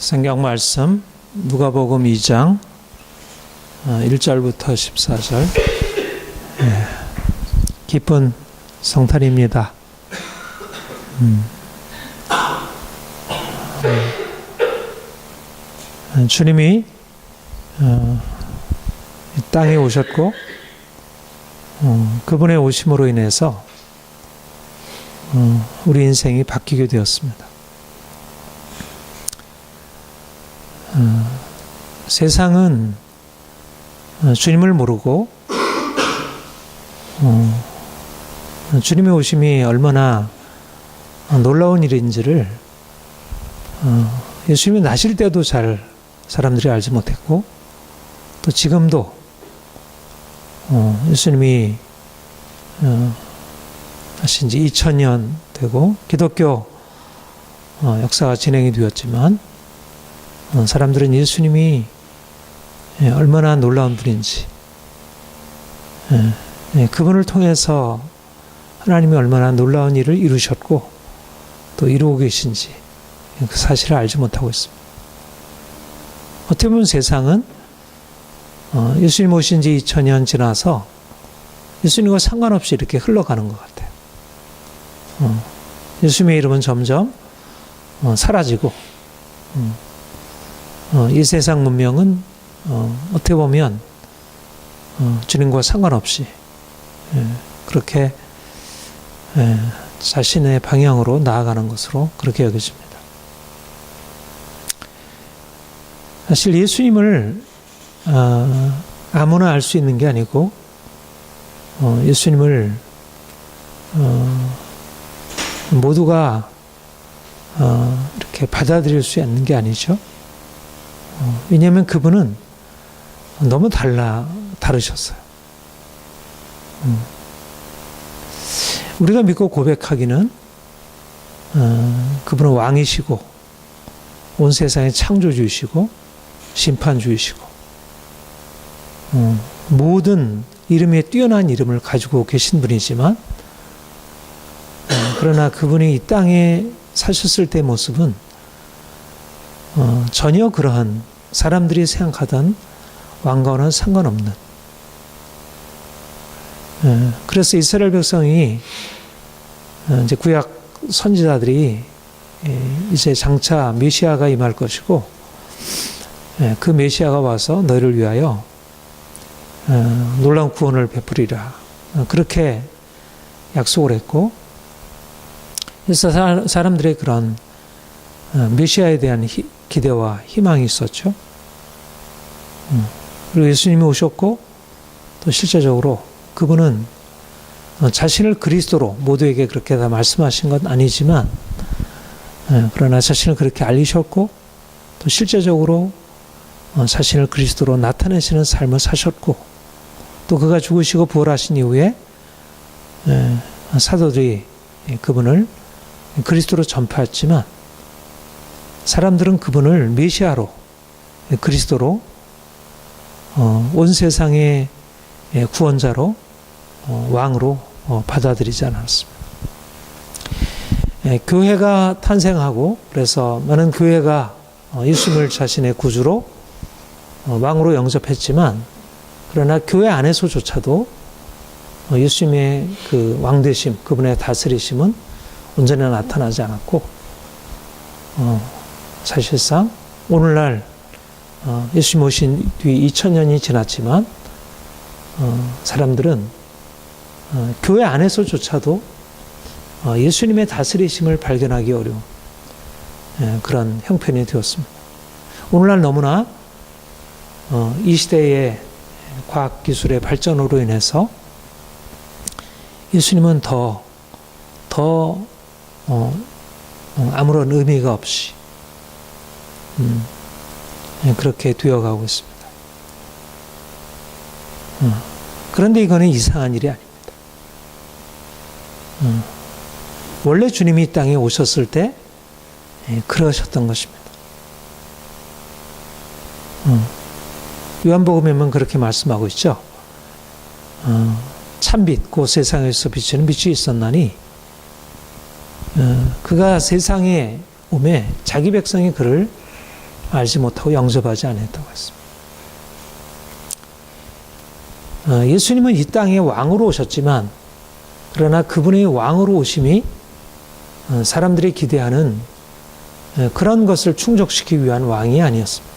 성경 말씀 누가복음 2장 1절부터 14절 예, 기쁜 성탄입니다. 음. 음, 주님이 어, 이 땅에 오셨고 어, 그분의 오심으로 인해서 어, 우리 인생이 바뀌게 되었습니다. 어, 세상은 어, 주님을 모르고 어, 주님의 오심이 얼마나 놀라운 일인지를 어, 예수님이 나실 때도 잘 사람들이 알지 못했고 또 지금도 어, 예수님이 어, 하신 지 2000년 되고 기독교 어, 역사가 진행이 되었지만 어, 사람들은 예수님이 예, 얼마나 놀라운 분인지 예, 예, 그분을 통해서 하나님이 얼마나 놀라운 일을 이루셨고 또 이루고 계신지 그 사실을 알지 못하고 있습니다. 어떻게 보면 세상은 어, 예수님 오신 지 2000년 지나서 예수님과 상관없이 이렇게 흘러가는 것 같아요. 어, 예수님의 이름은 점점 어, 사라지고 음, 어, 이 세상 문명은 어, 어떻게 보면 어, 주님과 상관없이 예, 그렇게 예, 자신의 방향으로 나아가는 것으로 그렇게 여겨집니다. 사실 예수님을 어, 아무나 알 수 있는 게 아니고 어, 예수님을 어, 모두가 어, 이렇게 받아들일 수 있는 게 아니죠. 어, 왜냐하면 그분은 너무 달라 다르셨어요. 음. 우리가 믿고 고백하기는 어, 그분은 왕이시고 온 세상의 창조주이시고 심판주이시고 어, 모든 이름에 뛰어난 이름을 가지고 계신 분이지만 어, 그러나 그분이 이 땅에 사셨을 때 모습은 어, 전혀 그러한 사람들이 생각하던 왕과는 상관없는. 예, 그래서 이스라엘 백성이 어, 이제 구약 선지자들이 예, 이제 장차 메시아가 임할 것이고 예, 그 메시아가 와서 너희를 위하여 어, 놀라운 구원을 베푸리라 어, 그렇게 약속을 했고 그래서 사- 사람들의 그런 어, 메시아에 대한 희- 기대와 희망이 있었죠. 음, 그리고 예수님이 오셨고 또 실제적으로 그분은 어, 자신을 그리스도로 모두에게 그렇게 다 말씀하신 건 아니지만 예, 그러나 자신을 그렇게 알리셨고 또 실제적으로 어, 자신을 그리스도로 나타내시는 삶을 사셨고 또 그가 죽으시고 부활하신 이후에 예, 사도들이 그분을 그리스도로 전파했지만 사람들은 그분을 메시아로 그리스도로 어, 온 세상의 예, 구원자로 어, 왕으로 어, 받아들이지 않았습니다. 예, 교회가 탄생하고 그래서 많은 교회가 어, 예수님을 자신의 구주로 어, 왕으로 영접했지만 그러나 교회 안에서조차도 어, 예수님의 그 왕되심, 그분의 다스리심은 온전히 나타나지 않았고 어, 사실상 오늘날 어, 예수님 오신 뒤 2000년이 지났지만 어, 사람들은 어, 교회 안에서조차도 어, 예수님의 다스리심을 발견하기 어려운 예, 그런 형편이 되었습니다. 오늘날 너무나 어, 이 시대의 과학 기술의 발전으로 인해서 예수님은 더, 더, 아무런 의미가 없이, 음, 예, 그렇게 되어가고 있습니다. 음, 그런데 이거는 이상한 일이 아닙니다. 음, 원래 주님이 이 땅에 오셨을 때, 예, 그러셨던 것입니다. 음, 요한복음에 보면 그렇게 말씀하고 있죠. 어, 참빛, 그 세상에서 비치는 빛이 있었나니, 어, 그가 세상에 오매 자기 백성이 그를 알지 못하고 영접하지 않았다고 했습니다. 어, 예수님은 이 땅에 왕으로 오셨지만 그러나 그분의 왕으로 오심이 어, 사람들이 기대하는 어, 그런 것을 충족시키기 위한 왕이 아니었습니다.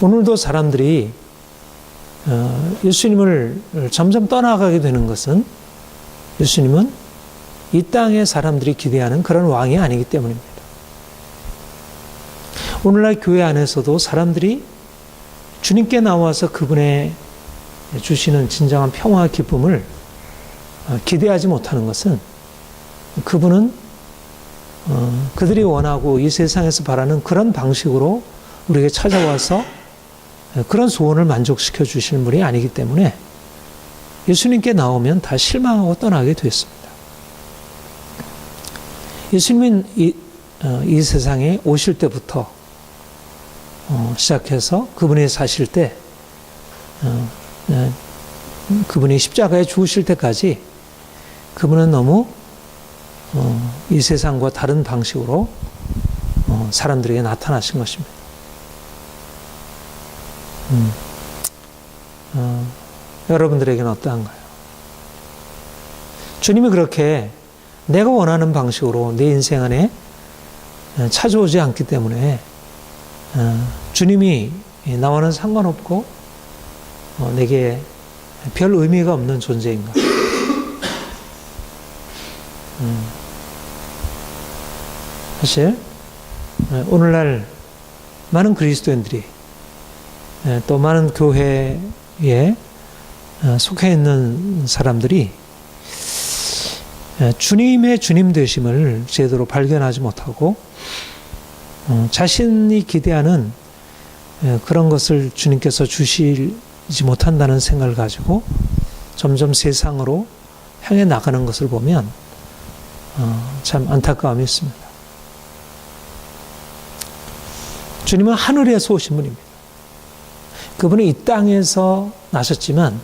오늘도 사람들이 어, 예수님을 점점 떠나가게 되는 것은 예수님은 이 땅의 사람들이 기대하는 그런 왕이 아니기 때문입니다. 오늘날 교회 안에서도 사람들이 주님께 나와서 그분의 주시는 진정한 평화 기쁨을 어, 기대하지 못하는 것은 그분은 어, 그들이 원하고 이 세상에서 바라는 그런 방식으로 우리에게 찾아와서 그런 소원을 만족시켜 주시는 분이 아니기 때문에 예수님께 나오면 다 실망하고 떠나게 됐습니다. 예수님은 이, 어, 이 세상에 오실 때부터 어, 시작해서 그분이 사실 때 어, 네, 그분이 십자가에 죽으실 때까지 그분은 너무 어, 이 세상과 다른 방식으로 어, 사람들에게 나타나신 것입니다. 음. 어, 여러분들에게는 어떠한가요? 주님이 그렇게 내가 원하는 방식으로 내 인생 안에 어, 찾아오지 않기 때문에 어, 주님이 나와는 상관없고 어, 내게 별 의미가 없는 존재인가? 음. 사실 어, 오늘날 많은 그리스도인들이 예, 또 많은 교회에 속해 있는 사람들이 예, 주님의 주님 되심을 제대로 발견하지 못하고 자신이 기대하는 예, 그런 것을 주님께서 주시지 못한다는 생각을 가지고 점점 세상으로 향해 나가는 것을 보면 참 안타까움이 있습니다. 주님은 하늘에서 오신 분입니다. 그분은 이 땅에서 나셨지만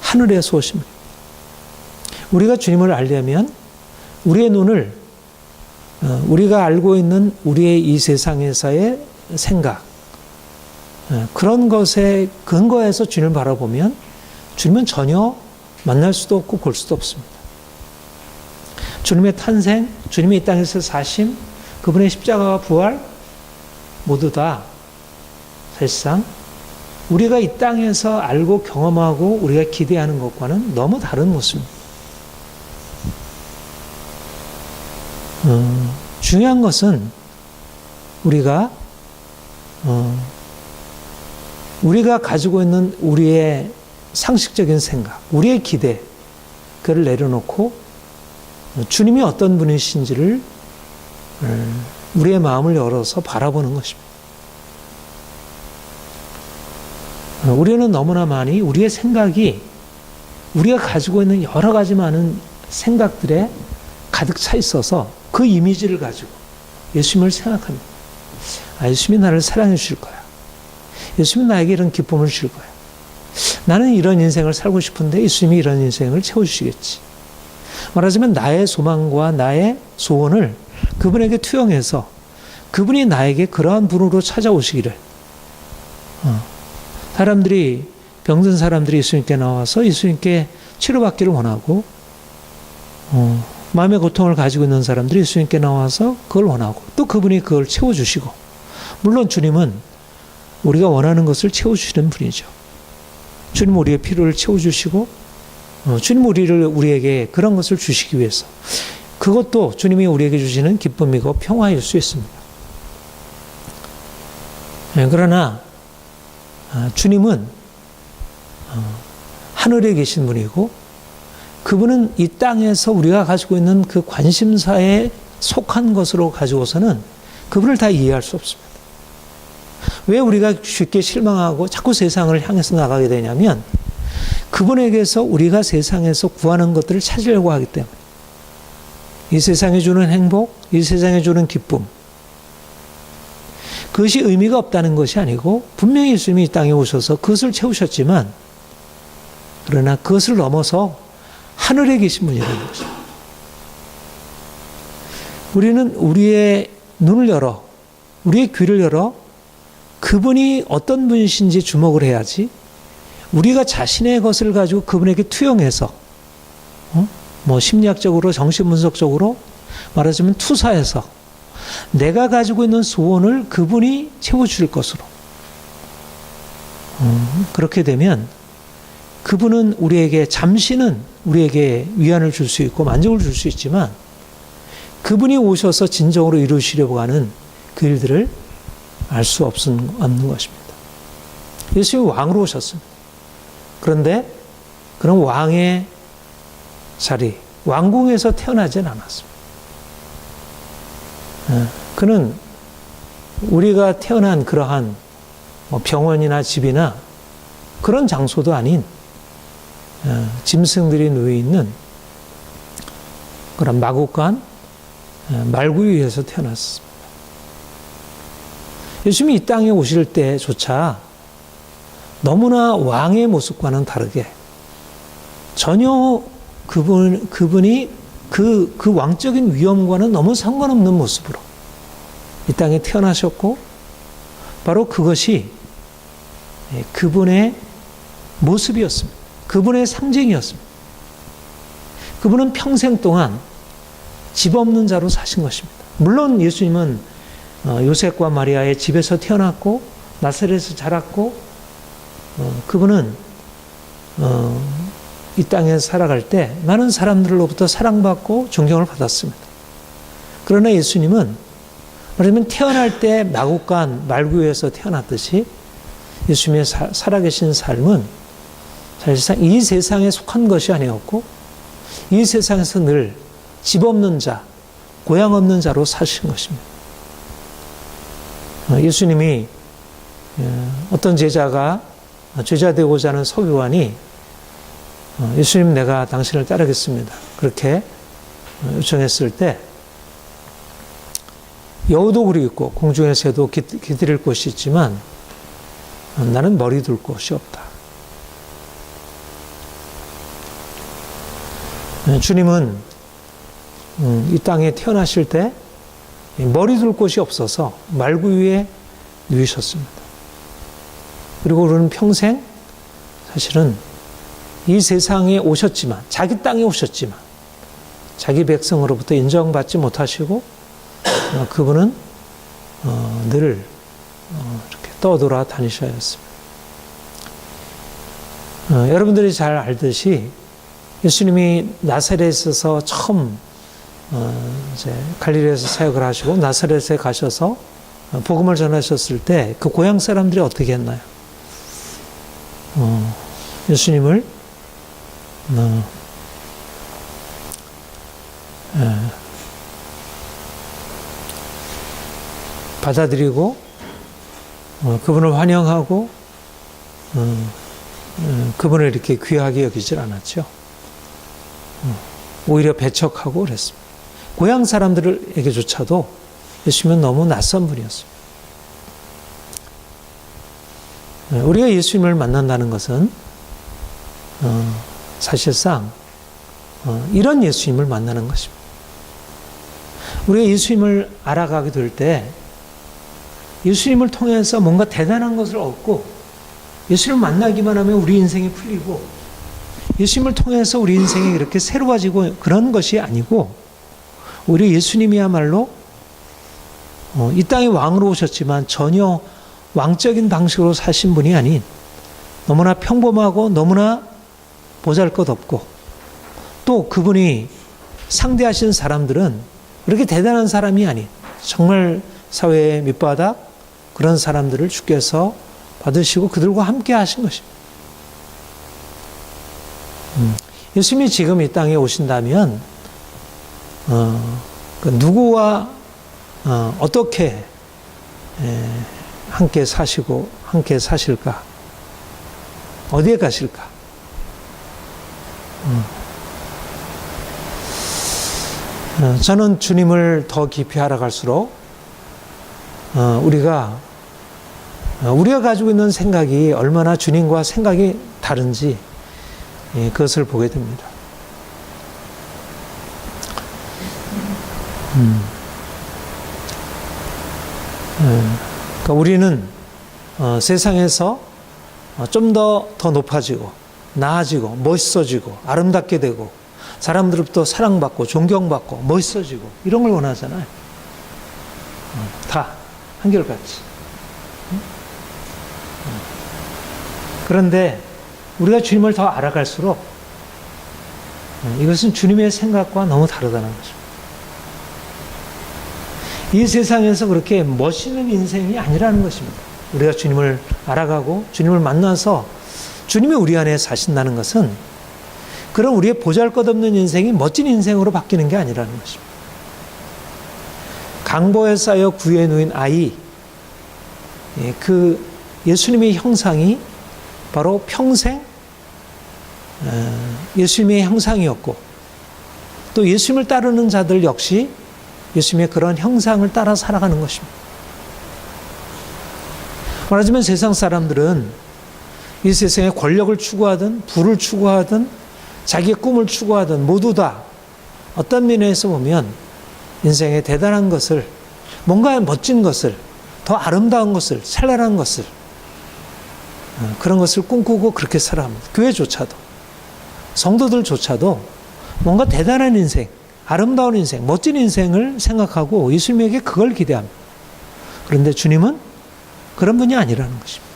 하늘에서 분. 우리가 주님을 알려면 우리의 눈을 어, 우리가 알고 있는 우리의 이 세상에서의 생각 어, 그런 것에 근거해서 주님을 바라보면 주님은 전혀 만날 수도 없고 볼 수도 없습니다. 주님의 탄생, 주님이 이 땅에서 사심, 그분의 십자가와 부활 모두 다 사실상 우리가 이 땅에서 알고 경험하고 우리가 기대하는 것과는 너무 다른 모습입니다. 어, 중요한 것은 우리가 어, 우리가 가지고 있는 우리의 상식적인 생각, 우리의 기대, 그를 내려놓고 주님이 어떤 분이신지를 어, 우리의 마음을 열어서 바라보는 것입니다. 어, 우리는 너무나 많이 우리의 생각이 우리가 가지고 있는 여러 가지 많은 생각들에 가득 차 있어서 그 이미지를 가지고 예수님을 생각합니다. 아, 예수님이 나를 사랑해 주실 거야. 예수님이 나에게 이런 기쁨을 주실 거야. 나는 이런 인생을 살고 싶은데 예수님이 이런 인생을 채워주시겠지. 말하자면 나의 소망과 나의 소원을 그분에게 투영해서 그분이 나에게 그러한 분으로 찾아오시기를. 어. 사람들이 병든 사람들이 예수님께 나와서 예수님께 치료받기를 원하고 어. 마음의 고통을 가지고 있는 사람들이 예수님께 나와서 그걸 원하고 또 그분이 그걸 채워주시고 물론 주님은 우리가 원하는 것을 채워주시는 분이죠. 주님 우리의 필요를 채워주시고 어, 주님 우리를 우리에게 그런 것을 주시기 위해서 그것도 주님이 우리에게 주시는 기쁨이고 평화일 수 있습니다. 네, 그러나 아, 주님은 어, 하늘에 계신 분이고 그분은 이 땅에서 우리가 가지고 있는 그 관심사에 속한 것으로 가지고서는 그분을 다 이해할 수 없습니다. 왜 우리가 쉽게 실망하고 자꾸 세상을 향해서 나가게 되냐면 그분에게서 우리가 세상에서 구하는 것들을 찾으려고 하기 때문에 이 세상에 주는 행복, 이 세상에 주는 기쁨 그것이 의미가 없다는 것이 아니고 분명히 예수님이 이 땅에 오셔서 그것을 채우셨지만 그러나 그것을 넘어서 하늘에 계신 분이라는 거죠. 우리는 우리의 눈을 열어 우리의 귀를 열어 그분이 어떤 분이신지 주목을 해야지 우리가 자신의 것을 가지고 그분에게 투영해서 어? 뭐 심리학적으로 정신분석적으로 말하자면 투사해서 내가 가지고 있는 소원을 그분이 채워줄 것으로 음, 그렇게 되면 그분은 우리에게 잠시는 우리에게 위안을 줄 수 있고 만족을 줄 수 있지만 그분이 오셔서 진정으로 이루시려고 하는 그 일들을 알 수 없는, 것입니다. 예수님이 왕으로 오셨습니다. 그런데 그런 왕의 자리, 왕궁에서 태어나진 않았습니다. 예, 그는 우리가 태어난 그러한 뭐 병원이나 집이나 그런 장소도 아닌 어, 짐승들이 누워 있는 그런 마국간 어, 말구유 위에서 태어났습니다. 예수님이 이 땅에 오실 때조차 너무나 왕의 모습과는 다르게 전혀 그분, 그분이 그, 그 왕적인 위엄과는 너무 상관없는 모습으로 이 땅에 태어나셨고 바로 그것이 그분의 모습이었습니다. 그분의 상징이었습니다. 그분은 평생 동안 집 없는 자로 사신 것입니다. 물론 예수님은 어, 요셉과 마리아의 집에서 태어났고 나사렛에서 자랐고 어, 그분은 어, 이 땅에 살아갈 때 많은 사람들로부터 사랑받고 존경을 받았습니다. 그러나 예수님은 말하자면 태어날 때 마국간 말구에서 태어났듯이 예수님의 사, 살아계신 삶은 사실상 이 세상에 속한 것이 아니었고 이 세상에서 늘 집 없는 자, 고향 없는 자로 사신 것입니다. 어, 예수님이 어, 어떤 제자가 제자 되고자 하는 서기관이 어, 예수님 내가 당신을 따르겠습니다. 그렇게 요청했을 때 여우도 그리 있고 공중의 새도 기들일 곳이 있지만 나는 머리 둘 곳이 없다. 주님은 음, 이 땅에 태어나실 때 머리 둘 곳이 없어서 말구 위에 누이셨습니다. 그리고 우리는 평생 사실은 이 세상에 오셨지만 자기 땅에 오셨지만 자기 백성으로부터 인정받지 못하시고 어, 그분은 어, 늘 어, 이렇게 떠돌아 다니셔야 했습니다. 여러분들이 잘 알듯이 예수님이 나사렛에서 처음 이제 갈릴리에서 사역을 하시고 나사렛에 가셔서 복음을 전하셨을 때 그 고향 사람들이 어떻게 했나요? 예수님을 어, 예. 받아들이고 어, 그분을 환영하고 어, 어, 그분을 이렇게 귀하게 여기질 않았죠. 어, 오히려 배척하고 그랬습니다. 고향 사람들에게조차도 예수님은 너무 낯선 분이었습니다. 예, 우리가 예수님을 만난다는 것은 어, 사실상 어, 이런 예수님을 만나는 것입니다. 우리가 예수님을 알아가게 될 때 예수님을 통해서 뭔가 대단한 것을 얻고 예수님을 만나기만 하면 우리 인생이 풀리고 예수님을 통해서 우리 인생이 이렇게 새로워지고 그런 것이 아니고 우리 예수님이야말로 어, 이 땅에 왕으로 오셨지만 전혀 왕적인 방식으로 사신 분이 아닌 너무나 평범하고 너무나 보잘 것 없고 또 그분이 상대하신 사람들은 그렇게 대단한 사람이 아닌 정말 사회의 밑바닥 그런 사람들을 주께서 받으시고 그들과 함께 하신 것입니다. 음, 예수님이 지금 이 땅에 오신다면 어, 그 누구와 어, 어떻게 에, 함께 사시고 함께 사실까? 어디에 가실까? 어, 저는 주님을 더 깊이 알아갈수록 어, 우리가 어, 우리가 가지고 있는 생각이 얼마나 주님과 생각이 다른지 예, 그것을 보게 됩니다. 음. 그러니까 우리는 어, 세상에서 좀더더 높아지고 나아지고 멋있어지고 아름답게 되고 사람들로부터 사랑받고 존경받고 멋있어지고 이런 걸 원하잖아요. 어, 다 한결같이. 응? 어. 그런데 우리가 주님을 더 알아갈수록 어, 이것은 주님의 생각과 너무 다르다는 거죠. 이 세상에서 그렇게 멋있는 인생이 아니라는 것입니다. 우리가 주님을 알아가고 주님을 만나서 주님이 우리 안에 사신다는 것은 그런 우리의 보잘 것 없는 인생이 멋진 인생으로 바뀌는 게 아니라는 것입니다. 강보에 쌓여 구에 놓인 아이, 예, 그 예수님의 형상이 바로 평생 어, 예수님의 형상이었고 또 예수님을 따르는 자들 역시 예수님의 그런 형상을 따라 살아가는 것입니다. 말하자면 세상 사람들은 이 세상에 권력을 추구하든 부를 추구하든 자기의 꿈을 추구하든 모두 다 어떤 면에서 보면 인생의 대단한 것을 뭔가 멋진 것을 더 아름다운 것을 찬란한 것을 어, 그런 것을 꿈꾸고 그렇게 살아갑니다. 교회조차도 성도들조차도 뭔가 대단한 인생, 아름다운 인생, 멋진 인생을 생각하고 예수님에게 그걸 기대합니다. 그런데 주님은 그런 분이 아니라는 것입니다.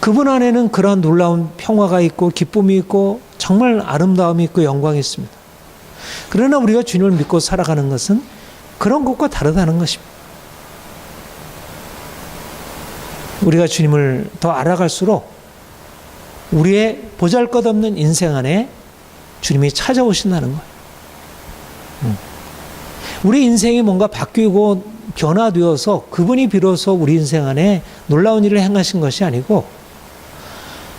그분 안에는 그러한 놀라운 평화가 있고 기쁨이 있고 정말 아름다움이 있고 영광이 있습니다. 그러나 우리가 주님을 믿고 살아가는 것은 그런 것과 다르다는 것입니다. 우리가 주님을 더 알아갈수록 우리의 보잘 것 없는 인생 안에 주님이 찾아오신다는 거예요. 음. 우리 인생이 뭔가 바뀌고 변화되어서 그분이 비로소 우리 인생 안에 놀라운 일을 행하신 것이 아니고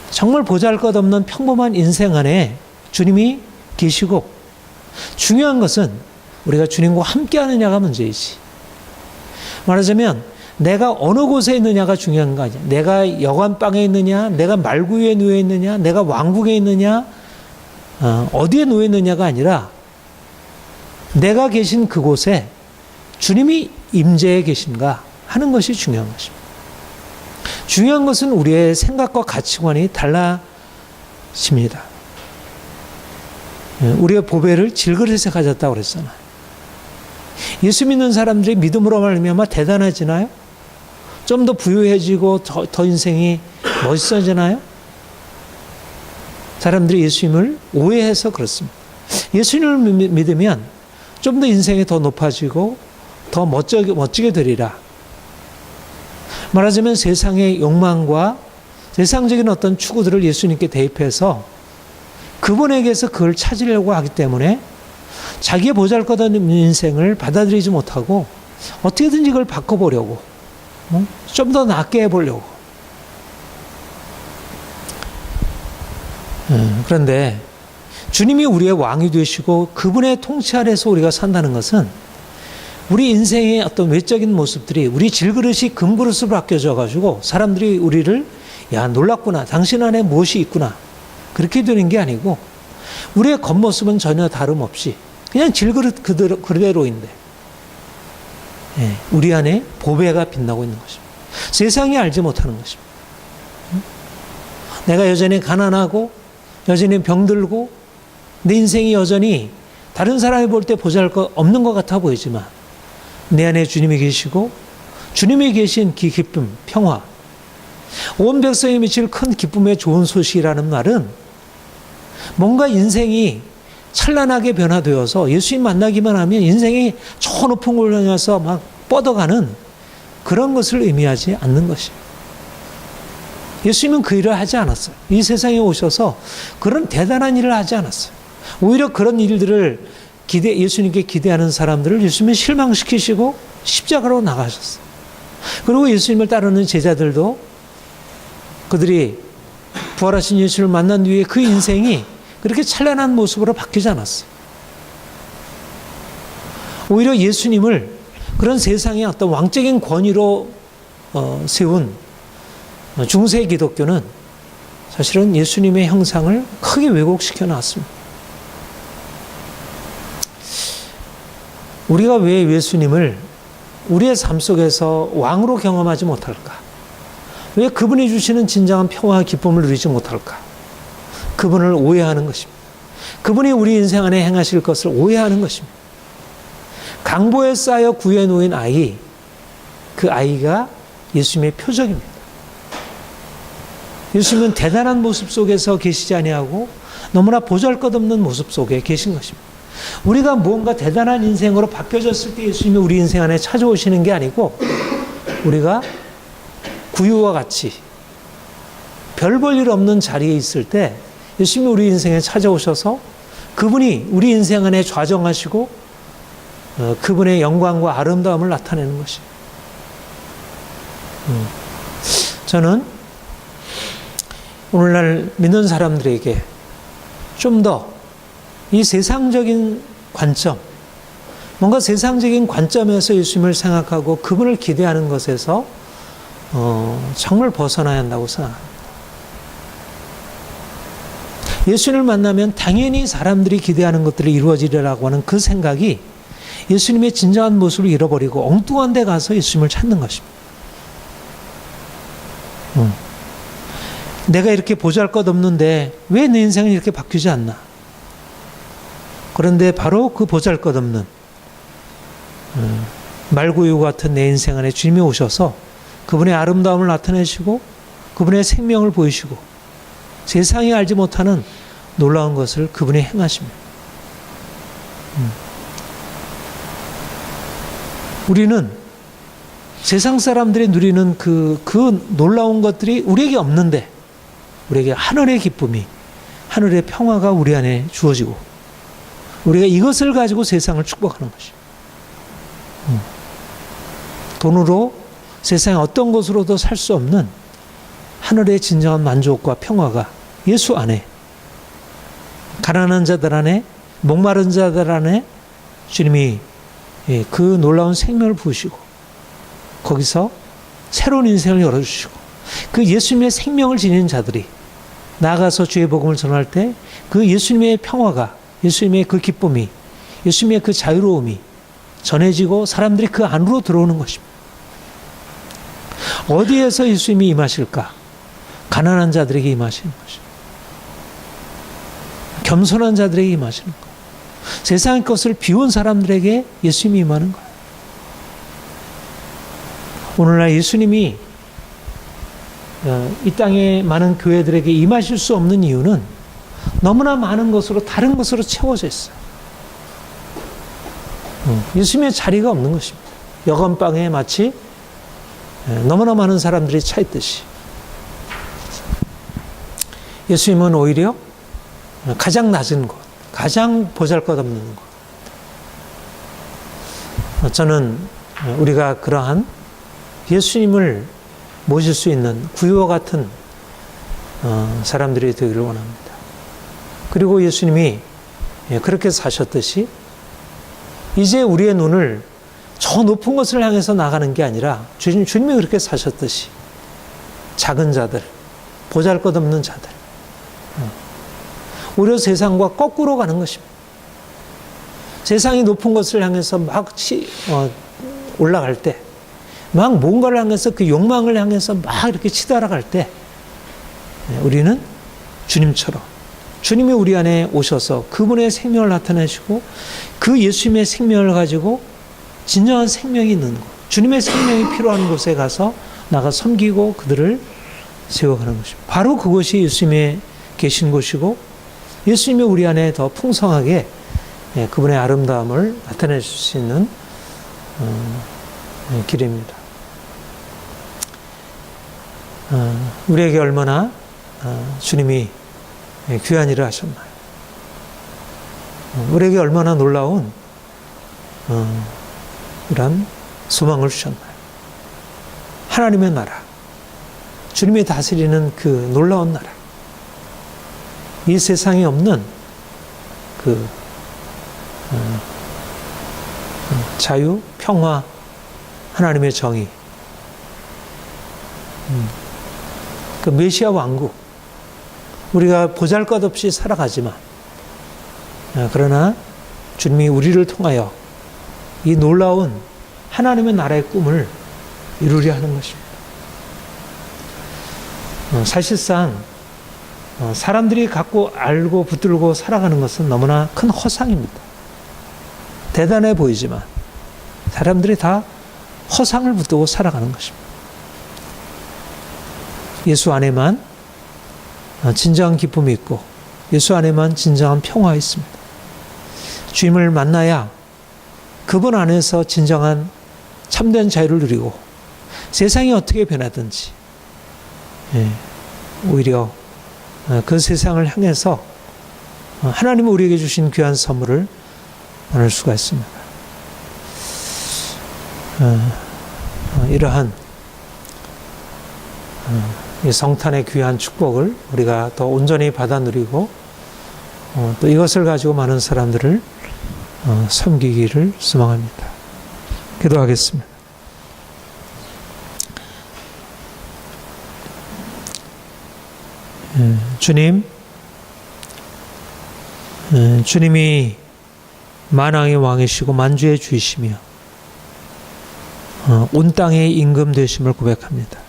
정말 보잘 것 없는 평범한 인생 안에 주님이 계시고 중요한 것은 우리가 주님과 함께 하느냐가 문제이지. 말하자면 내가 어느 곳에 있느냐가 중요한 거 아니야. 내가 여관방에 있느냐, 내가 말구유에 누워 있느냐, 내가 왕국에 있느냐, 어, 어디에 누워 있느냐가 아니라 내가 계신 그곳에 주님이 임재해 계신가 하는 것이 중요한 것입니다. 중요한 것은 우리의 생각과 가치관이 달라집니다. 예, 우리의 보배를 질그릇에 가졌다고 그랬잖아요. 예수 믿는 사람들이 믿음으로 말미암아 대단해지나요? 좀 더 부유해지고 더, 더 인생이 멋있어지나요? 사람들이 예수님을 오해해서 그렇습니다. 예수님을 믿으면 좀 더 인생이 더 높아지고 더 멋지게, 멋지게 되리라. 말하자면 세상의 욕망과 세상적인 어떤 추구들을 예수님께 대입해서 그분에게서 그걸 찾으려고 하기 때문에 자기의 보잘 것 없는 인생을 받아들이지 못하고 어떻게든지 이걸 바꿔보려고 어? 좀 더 낫게 해보려고. 음, 그런데 주님이 우리의 왕이 되시고 그분의 통치 아래서 우리가 산다는 것은 우리 인생의 어떤 외적인 모습들이 우리 질그릇이 금그릇으로 바뀌어져 가지고 사람들이 우리를 야 놀랍구나. 당신 안에 무엇이 있구나. 그렇게 되는 게 아니고 우리의 겉모습은 전혀 다름없이 그냥 질그릇 그대로, 그대로인데 예, 우리 안에 보배가 빛나고 있는 것입니다. 세상이 알지 못하는 것입니다. 내가 여전히 가난하고 여전히 병들고 내 인생이 여전히 다른 사람이 볼 때 보잘 것 없는 것 같아 보이지만 내 안에 주님이 계시고 주님이 계신 기 기쁨, 평화, 온 백성에 미칠 큰 기쁨의 좋은 소식이라는 말은 뭔가 인생이 찬란하게 변화되어서 예수님 만나기만 하면 인생이 저 높은 곳을 향해서 막 뻗어가는 그런 것을 의미하지 않는 것이에요. 예수님은 그 일을 하지 않았어요. 이 세상에 오셔서 그런 대단한 일을 하지 않았어요. 오히려 그런 일들을 기대, 예수님께 기대하는 사람들을 예수님은 실망시키시고 십자가로 나가셨어요. 그리고 예수님을 따르는 제자들도 그들이 부활하신 예수를 만난 뒤에 그 인생이 그렇게 찬란한 모습으로 바뀌지 않았어요. 오히려 예수님을 그런 세상의 어떤 왕적인 권위로 어, 세운 중세 기독교는 사실은 예수님의 형상을 크게 왜곡시켜 놨습니다. 우리가 왜 예수님을 우리의 삶 속에서 왕으로 경험하지 못할까? 왜 그분이 주시는 진정한 평화와 기쁨을 누리지 못할까? 그분을 오해하는 것입니다. 그분이 우리 인생 안에 행하실 것을 오해하는 것입니다. 강보에 쌓여 구해 놓인 아이, 그 아이가 예수님의 표적입니다. 예수님은 대단한 모습 속에서 계시지 아니하고 너무나 보잘것없는 모습 속에 계신 것입니다. 우리가 무언가 대단한 인생으로 바뀌어졌을 때 예수님이 우리 인생 안에 찾아오시는 게 아니고 우리가 구유와 같이 별 볼 일 없는 자리에 있을 때 예수님이 우리 인생에 찾아오셔서 그분이 우리 인생 안에 좌정하시고 어, 그분의 영광과 아름다움을 나타내는 것이. 음. 저는 오늘날 믿는 사람들에게 좀 더 이 세상적인 관점, 뭔가 세상적인 관점에서 예수님을 생각하고 그분을 기대하는 것에서 어, 정말 벗어나야 한다고 생각합니다. 예수님을 만나면 당연히 사람들이 기대하는 것들이 이루어지리라고 하는 그 생각이 예수님의 진정한 모습을 잃어버리고 엉뚱한 데 가서 예수님을 찾는 것입니다. 음. 내가 이렇게 보잘 것 없는데 왜 내 인생은 이렇게 바뀌지 않나? 그런데 바로 그 보잘 것 없는 음, 말구유 같은 내 인생 안에 주님이 오셔서 그분의 아름다움을 나타내시고 그분의 생명을 보이시고 세상이 알지 못하는 놀라운 것을 그분이 행하십니다. 음. 우리는 세상 사람들이 누리는 그, 그 놀라운 것들이 우리에게 없는데, 우리에게 하늘의 기쁨이, 하늘의 평화가 우리 안에 주어지고, 우리가 이것을 가지고 세상을 축복하는 것이. 음. 돈으로 세상에 어떤 것으로도 살 수 없는 하늘의 진정한 만족과 평화가 예수 안에, 가난한 자들 안에, 목마른 자들 안에 주님이 예, 그 놀라운 생명을 부으시고 거기서 새로운 인생을 열어주시고 그 예수님의 생명을 지니는 자들이 나가서 주의 복음을 전할 때 그 예수님의 평화가 예수님의 그 기쁨이 예수님의 그 자유로움이 전해지고 사람들이 그 안으로 들어오는 것입니다. 어디에서 예수님이 임하실까? 가난한 자들에게 임하시는 것입니다. 겸손한 자들에게 임하시는 것. 세상의 것을 비운 사람들에게 예수님이 임하는 거예요. 오늘날 예수님이 어, 이 땅의 많은 교회들에게 임하실 수 없는 이유는 너무나 많은 것으로 다른 것으로 채워져 있어요. 음, 예수님의 자리가 없는 것입니다. 여건방에 마치 예, 너무나 많은 사람들이 차 있듯이 예수님은 오히려 가장 낮은 곳, 가장 보잘것없는 것. 저는 우리가 그러한 예수님을 모실 수 있는 구유와 같은 어, 사람들이 되기를 원합니다. 그리고 예수님이 예, 그렇게 사셨듯이 이제 우리의 눈을 저 높은 것을 향해서 나가는 게 아니라 주님, 주님이 그렇게 사셨듯이 작은 자들, 보잘 것 없는 자들, 오히려 세상과 거꾸로 가는 것입니다. 세상이 높은 것을 향해서 막 치, 어, 올라갈 때, 막 뭔가를 향해서 그 욕망을 향해서 막 이렇게 치달아갈 때, 네, 우리는 주님처럼 주님이 우리 안에 오셔서 그분의 생명을 나타내시고 그 예수님의 생명을 가지고 진정한 생명이 있는 곳, 주님의 생명이 필요한 곳에 가서 나가 섬기고 그들을 세워가는 것입니다. 바로 그것이 예수님의 계신 곳이고 예수님이 우리 안에 더 풍성하게 예, 그분의 아름다움을 나타낼 수 있는 어, 예, 길입니다. 어, 우리에게 얼마나 어, 주님이 예, 귀한 일을 하셨나요? 우리에게 얼마나 놀라운 이런 소망을 주셨나요? 하나님의 나라, 주님이 다스리는 그 놀라운 나라. 이 세상에 없는 그 어, 자유, 평화, 하나님의 정의, 음, 그 메시아 왕국, 우리가 보잘것없이 살아가지만 어, 그러나 주님이 우리를 통하여 이 놀라운 하나님의 나라의 꿈을 이루려 하는 것입니다. 어, 사실상 어, 사람들이 갖고 알고 붙들고 살아가는 것은 너무나 큰 허상입니다. 대단해 보이지만 사람들이 다 허상을 붙들고 살아가는 것입니다. 예수 안에만 어, 진정한 기쁨이 있고 예수 안에만 진정한 평화 있습니다. 주님을 만나야 그분 안에서 진정한 참된 자유를 누리고 세상이 어떻게 변하든지 예, 오히려 어, 그 세상을 향해서 어, 하나님이 우리에게 주신 귀한 선물을 나눌 수가 있습니다. 어, 이러한 이 성탄의 귀한 축복을 우리가 더 온전히 받아 누리고 또 이것을 가지고 많은 사람들을 섬기기를 소망합니다. 기도하겠습니다. 주님, 예, 주님이 만왕의 왕이시고 만주의 주이시며 어, 온 땅의 임금 되심을 고백합니다.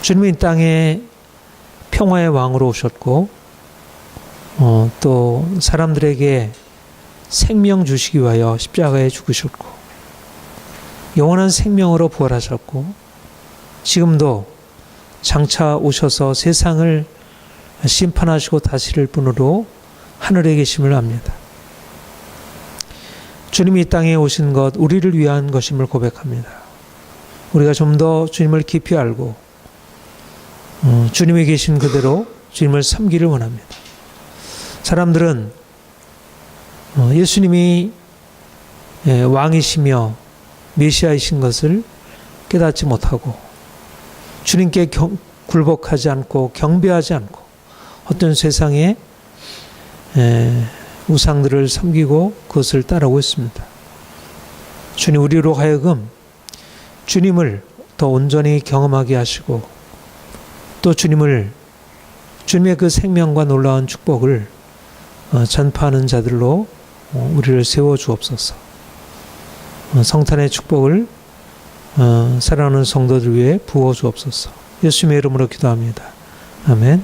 주님이 땅에 평화의 왕으로 오셨고 어, 또 사람들에게 생명 주시기 위하여 십자가에 죽으셨고 영원한 생명으로 부활하셨고 지금도 장차 오셔서 세상을 심판하시고 다스릴 분으로 하늘에 계심을 압니다. 주님이 이 땅에 오신 것 우리를 위한 것임을 고백합니다. 우리가 좀 더 주님을 깊이 알고 어, 주님이 계신 그대로 주님을 섬기를 원합니다. 사람들은 어, 예수님이 예, 왕이시며 메시아이신 것을 깨닫지 못하고 주님께 경, 굴복하지 않고 경배하지 않고 어떤 세상의 에, 우상들을 섬기고 그것을 따르고 있습니다. 주님 우리로 하여금 주님을 더 온전히 경험하게 하시고 또 주님을 주님의 그 생명과 놀라운 축복을 어, 전파하는 자들로 어, 우리를 세워 주옵소서. 어, 성탄의 축복을 사랑하는 성도들 위해 부어 주옵소서. 예수님의 이름으로 기도합니다. 아멘.